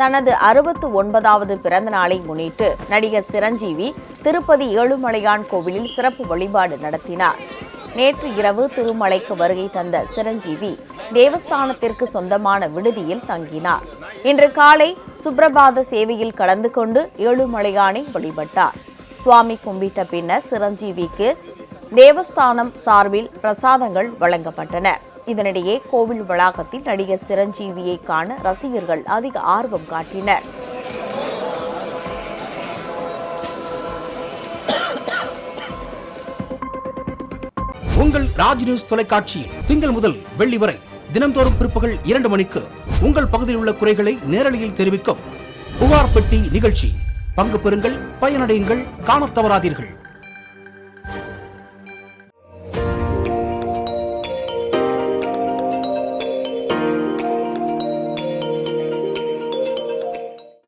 தனது அறுபத்து ஒன்பதாவது பிறந்த நாளை முன்னிட்டு நடிகர் சிரஞ்சீவி திருப்பதி ஏழுமலையான் கோவிலில் சிறப்பு வழிபாடு நடத்தினார். நேற்று இரவு திருமலைக்கு வருகை தந்த சிரஞ்சீவி தேவஸ்தானத்திற்கு சொந்தமான விடுதியில் தங்கினார். இன்று காலை சுப்ரபாத சேவையில் கலந்து கொண்டு ஏழுமலையானை வழிபட்டார். சுவாமி கும்பிட்ட பின்னர் சிரஞ்சீவிக்கு தேவஸ்தானம் சார்பில் பிரசாதங்கள் வழங்கப்பட்டன. இதனிடையே கோவில் வளாகத்தில் நடிகர் சிரஞ்சீவியை காண ரசிகர்கள் அதிக ஆர்வம் காட்டினர். உங்கள் ராஜ் நியூஸ் தொலைக்காட்சியில் திங்கள் முதல் வெள்ளி வரை தினம்தோறும் பிற்பகல் இரண்டு மணிக்கு உங்கள் பகுதியில் உள்ள குறைகளை நேரலையில் தெரிவிக்கும் புகார் பெட்டி நிகழ்ச்சி. பங்கு பெறுங்கள் பயனடையுங்கள் காணத் தவறாதீர்கள்.